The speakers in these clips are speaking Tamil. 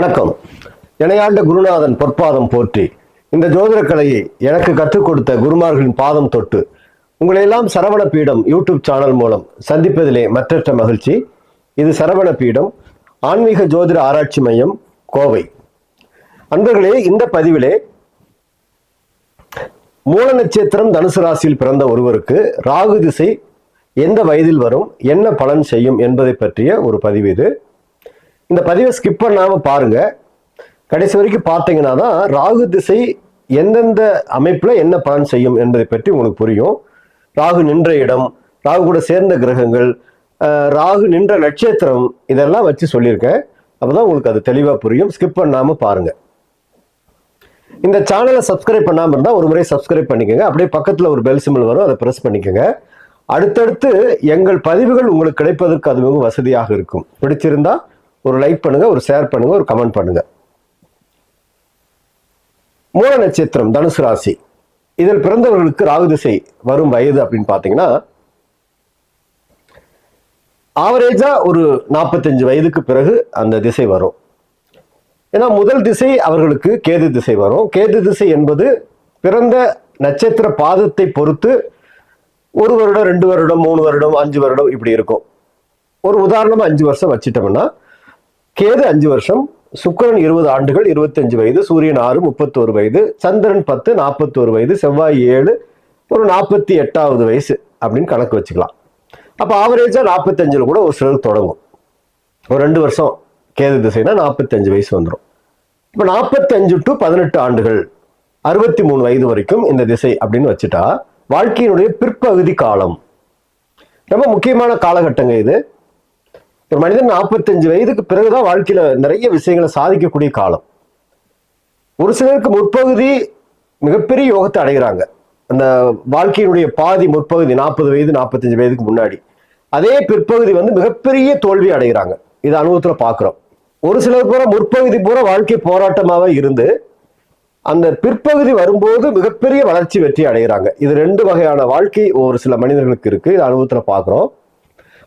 வணக்கம். இணையாண்ட குருநாதன் பொற்பாதம் போற்றி. இந்த ஜோதிட கலையை எனக்கு கற்றுக் கொடுத்த குருமார்களின் பாதம் தொட்டு உங்களையெல்லாம் சரவண பீடம் யூடியூப் சேனல் மூலம் சந்திப்பதிலே மற்றற்ற மகிழ்ச்சி. இது சரவண பீடம் ஆன்மீக ஜோதிட ஆராய்ச்சி மையம் கோவை. அன்பர்களே இந்த பதிவிலே மூல நட்சத்திரம் தனுசு ராசியில் பிறந்த ஒருவருக்கு ராகு திசை எந்த வயதில் வரும் என்ன பலன் செய்யும் என்பதை பற்றிய ஒரு பதிவு இது. இந்த பதிவை ஸ்கிப் பண்ணாமல் பாருங்கள் கடைசி வரைக்கும் பார்த்தீங்கன்னா தான் ராகு திசை எந்தெந்த அமைப்பில் என்ன பலன் செய்யும் என்பதை பற்றி உங்களுக்கு புரியும். ராகு நின்ற இடம் ராகு கூட சேர்ந்த கிரகங்கள் ராகு நின்ற நட்சத்திரம் இதெல்லாம் வச்சு சொல்லியிருக்கேன். அப்போ தான் உங்களுக்கு அது தெளிவாக புரியும். ஸ்கிப் பண்ணாமல் பாருங்கள் இந்த சேனலை சப்ஸ்கிரைப் பண்ணாமல் இருந்தால் ஒரு முறை சப்ஸ்கிரைப் பண்ணிக்கோங்க. அப்படியே பக்கத்தில் ஒரு பெல் சிம்பிள் வரும் அதை ப்ரெஸ் பண்ணிக்கோங்க. அடுத்தடுத்து எங்கள் பதிவுகள் உங்களுக்கு கிடைப்பதற்கு அது மிகவும் வசதியாக இருக்கும். பிடிச்சிருந்தா ஒரு லைக் பண்ணுங்க ஒரு ஷேர் பண்ணுங்க ஒரு கமெண்ட் பண்ணுங்க. மூல நட்சத்திரம் தனுசு ராசி. இதில் பிறந்தவர்களுக்கு ராகு திசை வரும் வயது அப்படின்னு பார்த்தீங்கன்னா ஆவரேஜா ஒரு நாற்பத்தஞ்சு வயதுக்கு பிறகு அந்த திசை வரும். ஏன்னா முதல் திசை அவர்களுக்கு கேது திசை வரும். கேது திசை என்பது பிறந்த நட்சத்திர பாதத்தை பொறுத்து ஒரு வருடம் ரெண்டு வருடம் மூணு வருடம் அஞ்சு வருடம் இப்படி இருக்கும். ஒரு உதாரணமாக அஞ்சு வருஷம் வச்சிட்டோம்னா கேது அஞ்சு வருஷம் சுக்கரன் இருபது ஆண்டுகள் இருபத்தஞ்சு வயது சூரியன் ஆறு முப்பத்தோரு வயது சந்திரன் பத்து நாற்பத்தோரு வயது செவ்வாய் ஏழு ஒரு நாற்பத்தி எட்டாவது வயசு அப்படின்னு கணக்கு வச்சுக்கலாம். அப்போ ஆவரேஜா நாற்பத்தஞ்சில் கூட ஒரு சிலருக்கு தொடங்கும். ஒரு ரெண்டு வருஷம் கேது திசைனா நாற்பத்தஞ்சு வயசு வந்துடும் இப்போ நாற்பத்தஞ்சு டு பதினெட்டு ஆண்டுகள் அறுபத்தி மூணு வயது வரைக்கும் இந்த திசை அப்படின்னு வச்சுட்டா வாழ்க்கையினுடைய பிற்பகுதி காலம். ரொம்ப முக்கியமான காலகட்டங்க இது. ஒரு மனிதன் நாற்பத்தஞ்சு வயதுக்கு பிறகுதான் வாழ்க்கையில நிறைய விஷயங்களை சாதிக்கக்கூடிய காலம். ஒரு சிலருக்கு முற்பகுதி மிகப்பெரிய யோகத்தை அடைகிறாங்க. அந்த வாழ்க்கையினுடைய பாதி முற்பகுதி நாற்பது வயது நாற்பத்தஞ்சு வயதுக்கு முன்னாடி. அதே பிற்பகுதி வந்து மிகப்பெரிய தோல்வி அடைகிறாங்க. இது அனுபவத்துல பார்க்குறோம். ஒரு சிலர் பூரா முற்பகுதி பூரா வாழ்க்கை போராட்டமாக இருந்து அந்த பிற்பகுதி வரும்போது மிகப்பெரிய வளர்ச்சி வெற்றி அடைகிறாங்க. இது ரெண்டு வகையான வாழ்க்கை ஒரு சில மனிதர்களுக்கு இருக்கு. இது அனுபவத்துல பார்க்கிறோம்.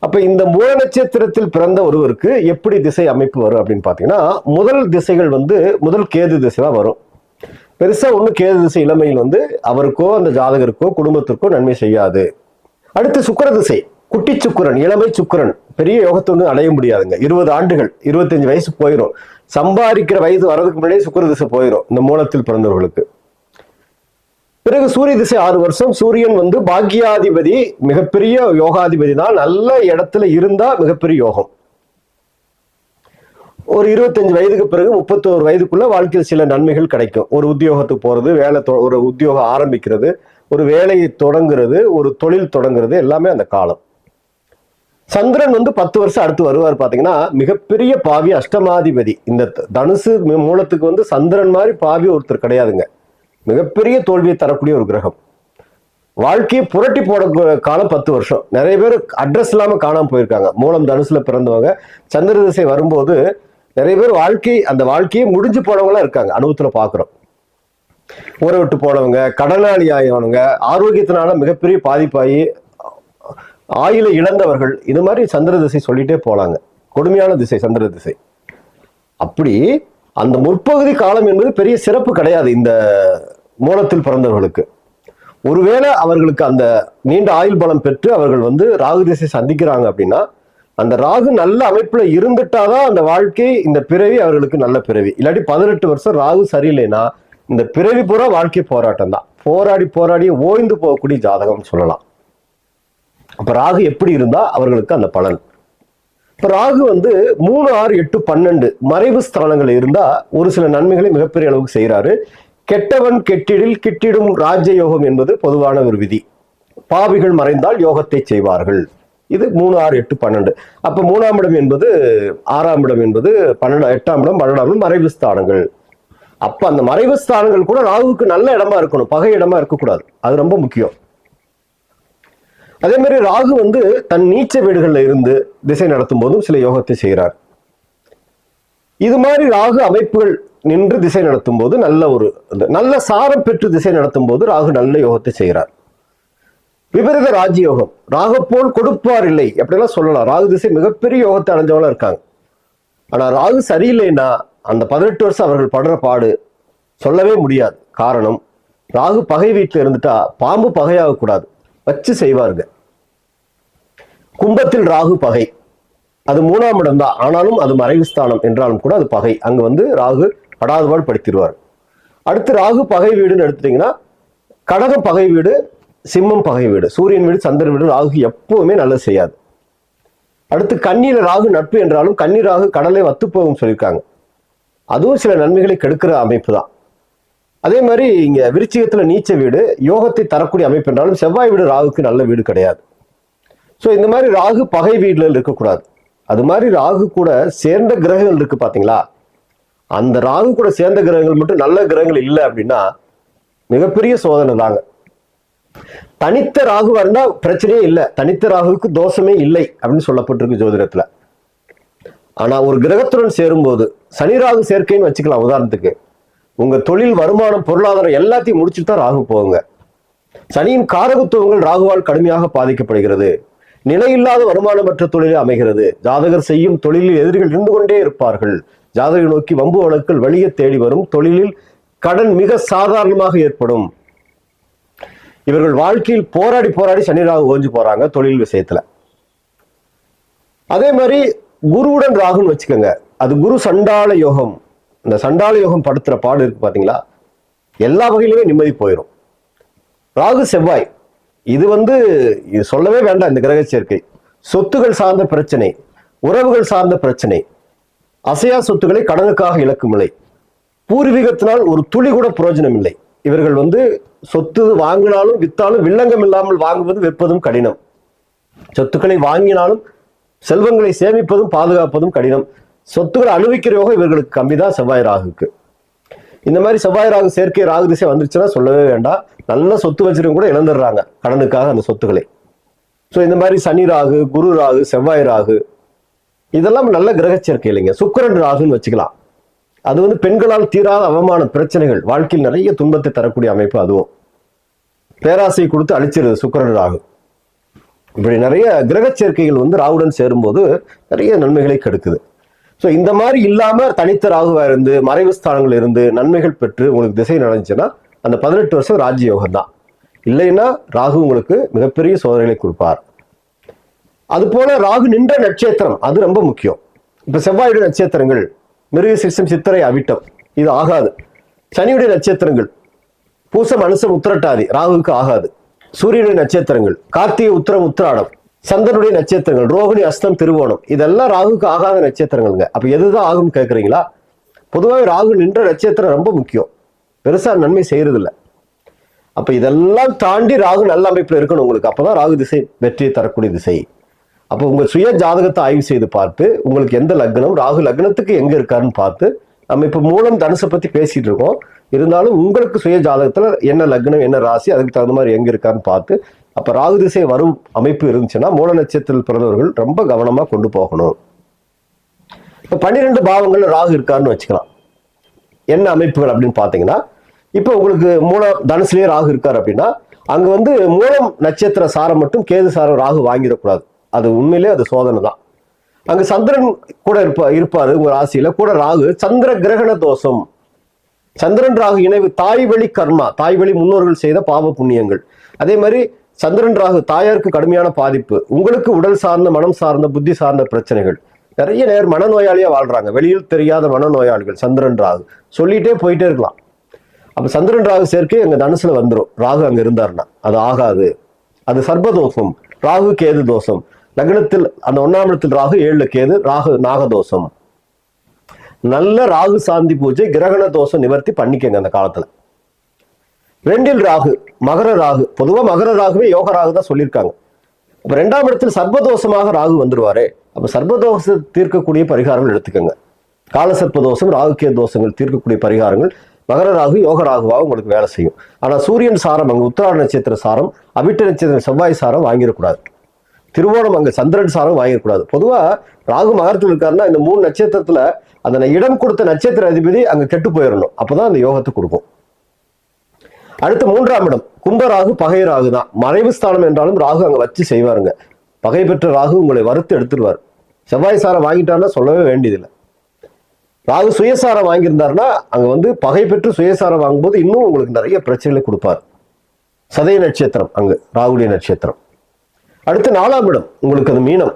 அப்ப இந்த மூல நட்சத்திரத்தில் பிறந்த ஒருவருக்கு எப்படி திசை அமைப்பு வரும் அப்படின்னு பாத்தீங்கன்னா முதல் திசைகள் வந்து முதல் கேது திசை தான் வரும். பெருசா ஒண்ணு கேது திசை இளமையில் வந்து அவருக்கோ அந்த ஜாதகருக்கோ குடும்பத்திற்கோ நன்மை செய்யாது. அடுத்து சுக்கிர திசை. குட்டி சுக்கிரன் இளமை சுக்கிரன். பெரிய யோகத்தை வந்து அடைய முடியாதுங்க. இருபது ஆண்டுகள் இருபத்தஞ்சு வயசு போயிடும் சம்பாதிக்கிற வயது வர்றதுக்கு முன்னாடியே சுக்கர திசை போயிடும் இந்த மூலத்தில் பிறந்தவர்களுக்கு. பிறகு சூரிய திசை ஆறு வருஷம் சூரியன் வந்து பாக்கியாதிபதி மிகப்பெரிய யோகாதிபதி தான். நல்ல இடத்துல இருந்தா மிகப்பெரிய யோகம். ஒரு இருபத்தஞ்சு வயதுக்கு பிறகு முப்பத்தோரு வயதுக்குள்ள வாழ்க்கையில் சில நன்மைகள் கிடைக்கும். ஒரு உத்தியோகத்துக்கு போறது வேலை தொ- ஒரு உத்தியோகம் ஆரம்பிக்கிறது ஒரு வேலையை தொடங்குறது ஒரு தொழில் தொடங்குறது எல்லாமே அந்த காலம். சந்திரன் வந்து பத்து வருஷம் அடுத்து வருவார் பார்த்தீங்கன்னா மிகப்பெரிய பாவி அஷ்டமாதிபதி. இந்த தனுசு மூலத்துக்கு வந்து சந்திரன் மாதிரி பாவி ஒருத்தர் கிடையாதுங்க. மிகப்பெரிய தோல்வியை தரக்கூடிய ஒரு கிரகம். வாழ்க்கையை புரட்டி போட காலம் பத்து வருஷம். நிறைய பேர் அட்ரஸ் இல்லாமல் காணாம போயிருக்காங்க. மூலம் தனுசுல பிறந்தவங்க சந்திர திசை வரும்போது நிறைய பேர் வாழ்க்கை அந்த வாழ்க்கையே முடிஞ்சு போனவங்களா இருக்காங்க. அனுபவத்தில் பார்க்குறோம் ஊரை விட்டு போனவங்க கடனாளி ஆகியவனுங்க ஆரோக்கியத்தினால மிகப்பெரிய பாதிப்பாகி ஆயில இழந்தவர்கள் இது மாதிரி சந்திர திசை சொல்லிட்டே போலாங்க. கொடுமையான திசை சந்திர திசை. அப்படி அந்த முற்பகுதி காலம் என்பது பெரிய சிறப்பு கிடையாது இந்த மூலத்தில் பிறந்தவர்களுக்கு. ஒருவேளை அவர்களுக்கு அந்த நீண்ட ஆயுள் பலம் பெற்று அவர்கள் வந்து ராகு திசை சந்திக்கிறாங்க அப்படின்னா அந்த ராகு நல்ல அமைப்புல இருந்துட்டாதான் அந்த வாழ்க்கை இந்த பிறவி அவர்களுக்கு நல்ல பிறவி. இல்லாட்டி பதினெட்டு வருஷம் ராகு சரியில்லைன்னா இந்த பிறவி பூரா வாழ்க்கை போராட்டம் தான். போராடி போராடி ஓய்ந்து போகக்கூடிய ஜாதகம் சொல்லலாம். அப்ப ராகு எப்படி இருந்தா அவர்களுக்கு அந்த பலன். இப்ப ராகு வந்து மூணு ஆறு எட்டு பன்னெண்டு மறைவு ஸ்தானங்கள் இருந்தா ஒரு சில நன்மைகளை மிகப்பெரிய அளவுக்கு செய்கிறாரு கெட்டவன் கெட்டிடில் கிட்டிடும் ராஜயோகம் என்பது பொதுவான ஒரு விதி. பாவிகள் மறைந்தால் யோகத்தை செய்வார்கள். இது மூணு ஆறு எட்டு பன்னெண்டு. அப்ப மூணாம் இடம் என்பது ஆறாம் இடம் என்பது பன்னெண்டு எட்டாம் இடம் பன்னெண்டாம் இடம் மறைவு ஸ்தானங்கள். அப்ப அந்த மறைவு ஸ்தானங்கள் கூட ராகுவுக்கு நல்ல இடமா இருக்கணும் பகை இடமா இருக்கக்கூடாது. அது ரொம்ப முக்கியம். அதே மாதிரி ராகு வந்து தன் நீச்ச வீடுகளில் இருந்து திசை நடத்தும் போதும் சில யோகத்தை செய்கிறார். இது மாதிரி ராகு அமைப்புகள் நின்று திசை நடத்தும் போது நல்ல ஒரு நல்ல சாரம் பெற்று திசை நடத்தும் போது ராகு நல்ல யோகத்தை செய்கிறார். விபரீத ராஜயோகம். ராகு போல் கொடுப்பார் இல்லை. அப்படிலாம் சொல்லலாம். ராகு திசை மிகப்பெரிய யோகத்தை அடைஞ்சவங்களா இருக்காங்க. ஆனால் ராகு சரியில்லைன்னா அந்த பதினெட்டு வருஷம் அவர்கள் படுற பாடு சொல்லவே முடியாது. காரணம் ராகு பகை வீட்டில் இருந்துட்டா பாம்பு பகையாகக்கூடாது. வச்சு செய்வாருங்க. கும்பத்தில் ராகு பகை. அது மூணாம் இடம் தான் ஆனாலும் அது மறைவு ஸ்தானம் என்றாலும் கூட அது பகை. அங்க வந்து ராகு படாதபாடு படுத்திடுவார் அடுத்து ராகு பகை வீடுன்னு எடுத்துட்டீங்கன்னா கடகம் பகை வீடு சிம்மம் பகை வீடு. சூரியன் வீடு சந்திரன் வீடு ராகு எப்பவுமே நல்லது செய்யாது. அடுத்து கண்ணியில் ராகு நட்பு என்றாலும் கன்னி ராகு கடலை வத்துப்போகும் சொல்லியிருக்காங்க. அதுவும் சில நன்மைகளை கெடுக்கிற அமைப்பு தான் அதே மாதிரி இங்கே விருச்சிகத்தில் நீச்ச வீடு யோகத்தை தரக்கூடிய அமைப்பு என்றாலும் செவ்வாய் வீடு ராகுக்கு நல்ல வீடு கிடையாது. ஸோ இந்த மாதிரி ராகு பகை வீட்டில் இருக்கக்கூடாது. அது மாதிரி ராகு கூட சேர்ந்த கிரகங்கள் இருக்குது பார்த்தீங்களா? அந்த ராகு கூட சேர்ந்த கிரகங்கள் மட்டும் நல்ல கிரகங்கள் இல்லை அப்படின்னா மிகப்பெரிய சோதனை தாங்க. தனித்த ராகுவா இருந்தா பிரச்சனையே இல்லை. தனித்த ராகுவுக்கு தோஷமே இல்லை அப்படின்னு சொல்லப்பட்டிருக்கு ஜோதிடத்தில். ஆனால் ஒரு கிரகத்துடன் சேரும்போது சனி ராகு சேர்க்கைன்னு வச்சுக்கலாம் உதாரணத்துக்கு. உங்கள் தொழில் வருமானம் பொருளாதாரம் எல்லாத்தையும் முடிச்சுட்டு தான் ராகு போகுங்க. சனியின் காரகத்துவங்கள் ராகுவால் கடுமையாக பாதிக்கப்படுகிறது. நிலையில்லாத வருமானமற்ற தொழிலே அமைகிறது. ஜாதகர் செய்யும் தொழிலில் எதிரிகள் இருந்து கொண்டே இருப்பார்கள். ஜாதகரை நோக்கி வம்பு வழக்கில் வழியை தேடி வரும். தொழிலில் கடன் மிக சாதாரணமாக ஏற்படும். இவர்கள் வாழ்க்கையில் போராடி போராடி சனி ராகு ஓஞ்சு போறாங்க தொழில் விஷயத்துல. அதே மாதிரி குருவுடன் ராகுன்னு வச்சுக்கோங்க. அது குரு சண்டாள யோகம். இந்த சண்டாள யோகம் படுத்துற பாடு இருக்கு பாத்தீங்களா? எல்லா வகையிலுமே நிம்மதி போயிடும் ராகு செவ்வாய். இது வந்து இது சொல்லவே வேண்டாம் இந்த கிரக சேர்க்கை. சொத்துகள் சார்ந்த பிரச்சனை உறவுகள் சார்ந்த பிரச்சனை அசையா சொத்துக்களை கடனுக்காக இழக்கும் நிலை. பூர்வீகத்தினால் ஒரு துளி கூட பிரயோஜனம் இல்லை. இவர்கள் வந்து சொத்து வாங்கினாலும் வித்தாலும் வில்லங்கம் இல்லாமல் வாங்குவது விற்பதும் கடினம். சொத்துக்களை வாங்கினாலும் செல்வங்களை சேமிப்பதும் பாதுகாப்பதும் கடினம். சொத்துக்களை அனுபவிக்கிற யோகம் இவர்களுக்கு கம்மிதான் செவ்வாய் ராகுக்கு. இந்த மாதிரி செவ்வாய் ராகு சேர்க்கை ராகு திசை வந்துருச்சுன்னா சொல்லவே வேண்டாம். நல்ல சொத்து வச்சிருக்கும் கூட இழந்துடுறாங்க கடனுக்காக அந்த சொத்துக்களை. ஸோ இந்த மாதிரி சனி ராகு குரு ராகு செவ்வாய் ராகு இதெல்லாம் நல்ல கிரக சேர்க்கை இல்லைங்க. சுக்கரன் ராகுன்னு வச்சுக்கலாம். அது வந்து பெண்களால் தீராத அவமான பிரச்சனைகள் வாழ்க்கையில் நிறைய துன்பத்தை தரக்கூடிய அமைப்பு அதுவும். பேராசை கொடுத்து அழிச்சிருது சுக்கரன் ராகு. இப்படி நிறைய கிரக சேர்க்கைகள் வந்து ராகுடன் சேரும்போது நிறைய நன்மைகளை கெடுக்குது. ஸோ இந்த மாதிரி இல்லாம தனித்த ராகுவா இருந்து மறைவு ஸ்தானங்கள் இருந்து நன்மைகள் பெற்று உங்களுக்கு திசை நடந்துச்சுன்னா அந்த பதினெட்டு வருஷம் ராஜயோகம் தான். இல்லைன்னா ராகு உங்களுக்கு மிகப்பெரிய சோதனைகளை கொடுப்பார். அது போல ராகு நின்ற நட்சத்திரம் அது ரொம்ப முக்கியம். இப்போ செவ்வாயுடைய நட்சத்திரங்கள் மிருக சிசம் சித்திரை அவிட்டம் இது ஆகாது. சனியுடைய நட்சத்திரங்கள் பூசம் அனுசம் உத்திரட்டாதி ராகுவுக்கு ஆகாது. சூரியனுடைய நட்சத்திரங்கள் கார்த்திகை உத்திரம் உத்திராடம் சந்திரனுடைய நட்சத்திரங்கள் ரோகிணி அஸ்தம் திருவோணம் இதெல்லாம் ராகுக்கு ஆகாத நட்சத்திரங்கள்ங்க. அப்போ எதுதான் ஆகும்னு கேட்குறீங்களா பொதுவாக ராகு நின்ற நட்சத்திரம் ரொம்ப முக்கியம். பெருசாக நன்மை செய்கிறதில்ல அப்போ இதெல்லாம் தாண்டி ராகு நல்ல அமைப்பில் இருக்கணும் உங்களுக்கு. அப்போ தான் ராகு திசை வெற்றியை தரக்கூடிய திசை. அப்போ உங்கள் சுய ஜாதகத்தை ஆய்வு செய்து பார்த்து உங்களுக்கு எந்த லக்னம் ராகு லக்னத்துக்கு எங்கே இருக்காருன்னு பார்த்து நம்ம இப்போ மூலம் தனுசை பற்றி பேசிகிட்டு இருக்கோம். இருந்தாலும் உங்களுக்கு சுய ஜாதகத்தில் என்ன லக்னம் என்ன ராசி அதுக்கு தகுந்த மாதிரி எங்கே இருக்கான்னு பார்த்து அப்போ ராகு திசை வரும் அமைப்பு இருந்துச்சுன்னா மூல நட்சத்திரத்தில் பிறந்தவர்கள் ரொம்ப கவனமாக கொண்டு போகணும். இப்போ பன்னிரெண்டு பாவங்கள் ராகு இருக்காருன்னு வச்சுக்கலாம். என்ன அமைப்புகள் அப்படின்னு பார்த்தீங்கன்னா இப்போ உங்களுக்கு மூல தனுசுலேயே ராகு இருக்கார் அப்படின்னா அங்கே வந்து மூலம் நட்சத்திர சாரம் மட்டும் கேது சாரம் ராகு வாங்கிடக்கூடாது. அது உண்மையிலே அது சோதனை தான். அங்கே சந்திரன் கூட இருப்பா இருப்பார் உங்கள் ராசியில். கூட ராகு சந்திர கிரகண தோஷம். சந்திரன் ராகு இணைவு தாய் வழி கர்மா தாய் வழி முன்னோர்கள் செய்த பாவ புண்ணியங்கள். அதே மாதிரி சந்திரன் ராகு தாயாருக்கு கடுமையான பாதிப்பு. உங்களுக்கு உடல் சார்ந்த மனம் சார்ந்த புத்தி சார்ந்த பிரச்சனைகள். நிறைய நேர் மனநோயாளியா வாழ்றாங்க. வெளியில் தெரியாத மனநோயாளிகள் சந்திரன் ராகு. சொல்லிட்டே போயிட்டே இருக்கலாம். அப்ப சந்திரன் ராகு சேர்க்கை எங்க தனுசுல வந்துடும் ராகு அங்க இருந்தார்னா அது ஆகாது. அது சர்பதோஷம் ராகு கேது தோஷம். லக்னத்தில் அந்த ஒன்னாம் இடத்தில் ராகு ஏழு கேது ராகு நாகதோஷம். நல்ல ராகு சாந்தி பூஜை கிரகண தோஷம் நிவர்த்தி பண்ணிக்கங்க அந்த காலத்துல. ரெண்டில் ராகு மகர ராகு பொதுவாக மகர ராகுவே யோக ராகு தான் சொல்லியிருக்காங்க. இப்போ ரெண்டாம் இடத்தில் சர்வதோஷமாக ராகு வந்துடுவாரே அப்போ சர்வதோஷம் தீர்க்கக்கூடிய பரிகாரங்கள் எடுத்துக்கோங்க. கால தோஷம் ராகுக்கே தோஷங்கள் தீர்க்கக்கூடிய பரிகாரங்கள் மகர ராகு யோக ராகுவாக உங்களுக்கு வேலை செய்யும். ஆனால் சூரியன் சாரம் அங்கே உத்திராட நட்சத்திர சாரம் அவிட்ட நட்சத்திர செவ்வாய் சாரம் வாங்கிடக்கூடாது. திருவோணம் அங்கே சந்திரன் சாரம் வாங்கிடக்கூடாது. பொதுவாக ராகு மகரத்தில் இருக்காருன்னா இந்த மூணு நட்சத்திரத்தில் அந்த இடம் கொடுத்த நட்சத்திர அதிபதி அங்கே கெட்டு போயிடணும் அப்போ தான் அந்த யோகத்தை கொடுக்கும். அடுத்து மூன்றாம் இடம் கும்பராகு பகை ராகு தான் மறைவு ஸ்தானம் என்றாலும் ராகு அங்க வச்சு செய்வாருங்க. பகை பெற்ற ராகு உங்களை வறுத்து எடுத்துருவார். செவ்வாய் சாரம் வாங்கிட்டாருன்னா சொல்லவே வேண்டியதில்லை. ராகு சுயசாரம் வாங்கியிருந்தாருன்னா அங்க வந்து பகை பெற்று சுயசாரம் வாங்கும்போது இன்னும் உங்களுக்கு நிறைய பிரச்சனைகளை கொடுப்பார். சதய நட்சத்திரம் அங்கு ராகுடைய நட்சத்திரம். அடுத்து நாலாம் இடம் உங்களுக்கு அது மீனம்.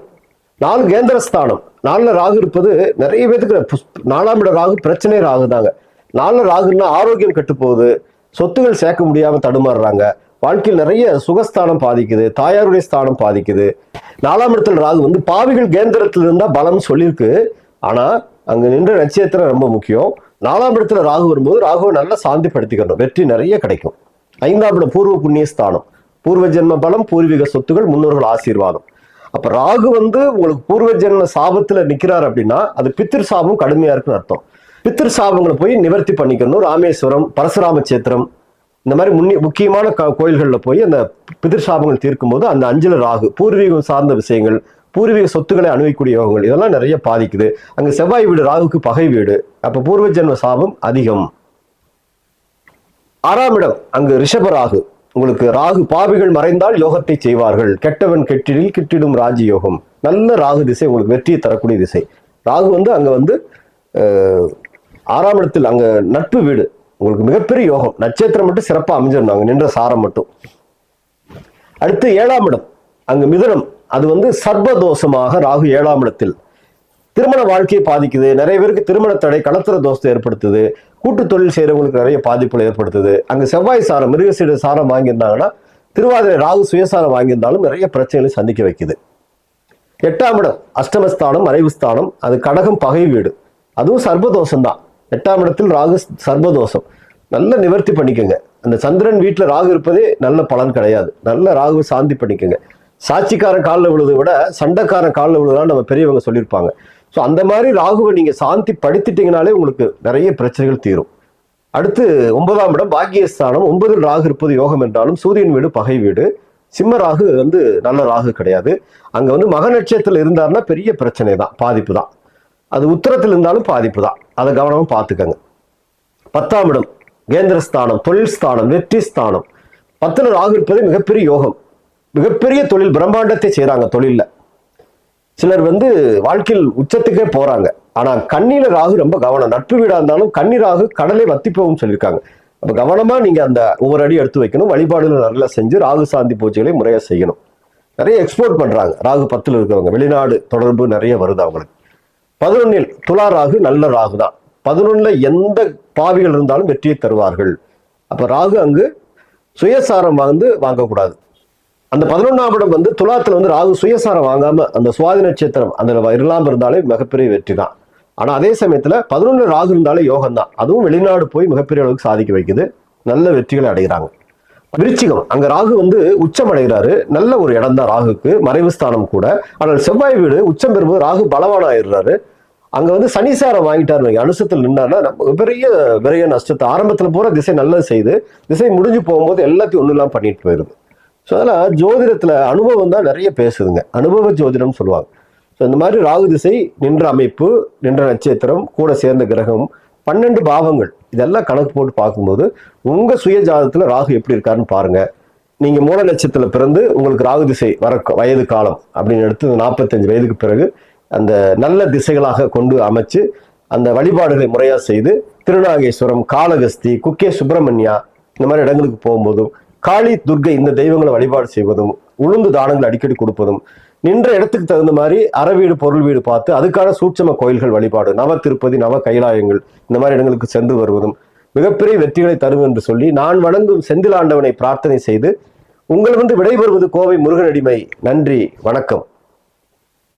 நாலு கேந்திரஸ்தானம் நாலில் ராகு இருப்பது நிறைய பேத்துக்கு புஸ்- நாலாம் இடம் ராகு பிரச்சனை ராகு தாங்க நாலில் ராகுன்னா ஆரோக்கியம் கெட்டு போகுது. சொத்துகள் சேர்க்க முடியாம தடுமாறுறாங்க. வாழ்க்கையில் நிறைய சுகஸ்தானம் பாதிக்குது தாயாருடைய ஸ்தானம் பாதிக்குது. நாலாம் இடத்துல ராகு வந்து பாவிகள் கேந்திரத்தில் இருந்தா பலம் சொல்லியிருக்கு. ஆனா அங்க நின்ற நட்சத்திரம் ரொம்ப முக்கியம். நாலாம் இடத்துல ராகு வரும்போது ராகுவை நல்லா சாந்திப்படுத்திக்கணும். வெற்றி நிறைய கிடைக்கும். ஐந்தாம் இடம் பூர்வ புண்ணிய ஸ்தானம். பூர்வ ஜென்ம பலம் பூர்வீக சொத்துகள் முன்னோர்கள் ஆசீர்வாதம். அப்ப ராகு வந்து உங்களுக்கு பூர்வ ஜென்ம சாபத்துல நிக்கிறார் அப்படின்னா அது பித்திரு சாபம் கடுமையா இருக்குன்னு அர்த்தம். பித்திரு சாபங்களை போய் நிவர்த்தி பண்ணிக்கணும். ராமேஸ்வரம் பரசுராம சேத்திரம் இந்த மாதிரி முன்னி முக்கியமான க- போய் அந்த பிதிர் சாபங்கள் தீர்க்கும் போது அந்த அஞ்சல ராகு பூர்வீகம் சார்ந்த விஷயங்கள் பூர்வீக சொத்துக்களை அணுகக்கூடிய யோகங்கள் இதெல்லாம் நிறைய பாதிக்குது. அங்கே செவ்வாய் வீடு ராகுக்கு பகை வீடு. அப்போ பூர்வ ஜென்ம சாபம் அதிகம். ஆறாம் இடம் அங்கு ரிஷப ராகு. உங்களுக்கு ராகு பாவிகள் மறைந்தால் யோகத்தை செய்வார்கள். கெட்டவன் கெட்டிடில் கிட்டிடும் ராஜயோகம் நல்ல ராகு திசை உங்களுக்கு வெற்றியை தரக்கூடிய திசை. ராகு வந்து அங்கே வந்து ஆறாம் இடத்தில் அங்கே நட்பு வீடு. உங்களுக்கு மிகப்பெரிய யோகம். நட்சத்திரம் மட்டும் சிறப்பாக அமைஞ்சிடணும் அங்கே நின்ற சாரம் மட்டும். அடுத்து ஏழாம் இடம். அங்கு மிதுனம். அது வந்து சர்வதோஷமாக ராகு ஏழாம் இடத்தில். திருமண வாழ்க்கையை பாதிக்குது. நிறைய பேருக்கு திருமண தடை கலத்திர தோஷத்தை ஏற்படுத்துது. கூட்டு தொழில் செய்கிறவங்களுக்கு நிறைய பாதிப்புகளை ஏற்படுத்துது. அங்கே செவ்வாய் சாரம் மிருகசீட சாரம் வாங்கியிருந்தாங்கன்னா திருவாதிரை ராகு சுயசாரம் வாங்கியிருந்தாலும் நிறைய பிரச்சனைகளை சந்திக்க வைக்குது. எட்டாம் இடம். அஷ்டமஸ்தானம் மறைவு ஸ்தானம் அது கடகம் பகை வீடு. அதுவும் சர்வதோஷம்தான். எட்டாம் இடத்தில் ராகு சர்வதோஷம். நல்ல நிவர்த்தி பண்ணிக்கோங்க. அந்த சந்திரன் வீட்டில் ராகு இருப்பதே நல்ல பலன் கிடையாது. நல்ல ராகு சாந்தி பண்ணிக்கோங்க. சாட்சிக்காரன் காலில் விழுதை விட சண்டைக்காரன் காலில் விழுதான் நம்ம பெரியவங்க சொல்லியிருப்பாங்க. ஸோ அந்த மாதிரி ராகுவை நீங்கள் சாந்தி படுத்திட்டீங்கனாலே உங்களுக்கு நிறைய பிரச்சனைகள் தீரும். அடுத்து ஒன்பதாம் இடம் பாக்கியஸ்தானம். ஒன்பதில் ராகு இருப்பது யோகம் என்றாலும் சூரியன் வீடு பகை வீடு. சிம்ம ராகு வந்து நல்ல ராகு கிடையாது. அங்கே வந்து மக நட்சத்திரத்தில் இருந்தாருன்னா பெரிய பிரச்சனை தான் பாதிப்பு தான் அது உத்தரத்தில் இருந்தாலும் பாதிப்பு தான். அதை கவனமாக பார்த்துக்கங்க. பத்தாம் இடம் கேந்திரஸ்தானம் தொழில் ஸ்தானம் வெற்றி ஸ்தானம். பத்தில் ராகு இருப்பது மிகப்பெரிய யோகம். மிகப்பெரிய தொழில் பிரம்மாண்டத்தை செய்கிறாங்க தொழிலில். சிலர் வந்து வாழ்க்கையில் உச்சத்துக்கே போகிறாங்க ஆனால் கண்ணியில் ராகு ரொம்ப கவனம். நட்பு வீடாக இருந்தாலும் கண்ணி ராகு கடலை வத்தி போகும் சொல்லியிருக்காங்க. அப்போ கவனமாக நீங்கள் அந்த ஒவ்வொரு அடி எடுத்து வைக்கணும். வழிபாடுகள் நல்லா செஞ்சு ராகு சாந்தி பூஜைகளை முறையாக செய்யணும். நிறைய எக்ஸ்போர்ட் பண்ணுறாங்க ராகு பத்தில் இருக்கிறவங்க. வெளிநாடு தொடர்பு நிறைய வருது அவங்களுக்கு. பதினொன்னில் துலா ராகு நல்ல ராகு தான். பதினொன்னில் எந்த பாவிகள் இருந்தாலும் வெற்றியை தருவார்கள். அப்போ ராகு அங்கு சுயசாரம் வந்து வாங்கக்கூடாது. அந்த பதினொன்றாம் இடம் வந்து துலாத்தில் வந்து ராகு சுயசாரம் வாங்காமல் அந்த சுவாதி நட்சத்திரம் அந்த இல்லாமல் இருந்தாலே மிகப்பெரிய வெற்றி தான். ஆனால் அதே சமயத்தில் பதினொன்று ராகு இருந்தாலே யோகம் தான் அதுவும் வெளிநாடு போய் மிகப்பெரிய அளவுக்கு சாதிக்க வைக்குது. நல்ல வெற்றிகளை அடைகிறாங்க. விருச்சிகம். அங்க ராகு வந்து உச்சம் அடைகிறாரு நல்ல ஒரு இடம் தான் ராகுக்கு. மறைவு ஸ்தானம் கூட. ஆனால் செவ்வாய் வீடு உச்சம் பெறும்போது ராகு பலவான ஆயிடுறாரு அங்க வந்து சனிசாரம் வாங்கிட்டாரு. அனுசத்தில் நின்னாருன்னா நம்ம பெரிய விரைய நஷ்டத்தை ஆரம்பத்துல பூரா திசை நல்லது செய்து திசை முடிஞ்சு போகும்போது எல்லாத்தையும் ஒண்ணு இல்லாம பண்ணிட்டு போயிருது. ஸோ அதெல்லாம் ஜோதிடத்துல அனுபவம் தான் நிறைய பேசுதுங்க. அனுபவ ஜோதிடம் சொல்லுவாங்க. ஸோ இந்த மாதிரி ராகு திசை நின்ற அமைப்பு நின்ற நட்சத்திரம் கூட சேர்ந்த கிரகம் பன்னெண்டு பாவங்கள். இதெல்லாம் கணக்கு போட்டு பார்க்கும்போது உங்கள் சுய ஜாதகத்துல ராகு எப்படி இருக்காருன்னு பாருங்கள் நீங்கள் மூல லட்சத்தில் பிறந்து உங்களுக்கு ராகு திசை வர வயது காலம் அப்படின்னு எடுத்து நாற்பத்தஞ்சு வயதுக்கு பிறகு அந்த நல்ல திசைகளாக கொண்டு அமைச்சு அந்த வழிபாடுகளை முறையாக செய்து திருநாகேஸ்வரம் காளகஸ்தி குக்கே சுப்பிரமணியா இந்த மாதிரி இடங்களுக்கு போகும்போதும் காளி துர்க்கை இந்த தெய்வங்களை வழிபாடு செய்வதும் உளுந்து தானங்கள் அடிக்கடி கொடுப்பதும் நின்ற இடத்துக்கு தகுந்த மாதிரி அறவீடு பொருள் வீடு பார்த்து அதுக்கான சூட்சம கோயில்கள் வழிபாடு. நவ திருப்பதி நவ கைலாயங்கள் இந்த மாதிரி இடங்களுக்கு சென்று வருவதும் மிகப்பெரிய வெற்றிகளை தரும் என்று சொல்லி நான் வணங்கும் செந்திலாண்டவனை பிரார்த்தனை செய்து உங்கள் வந்து விடைபெறுவது கோவை முருகனடிமை. நன்றி வணக்கம்.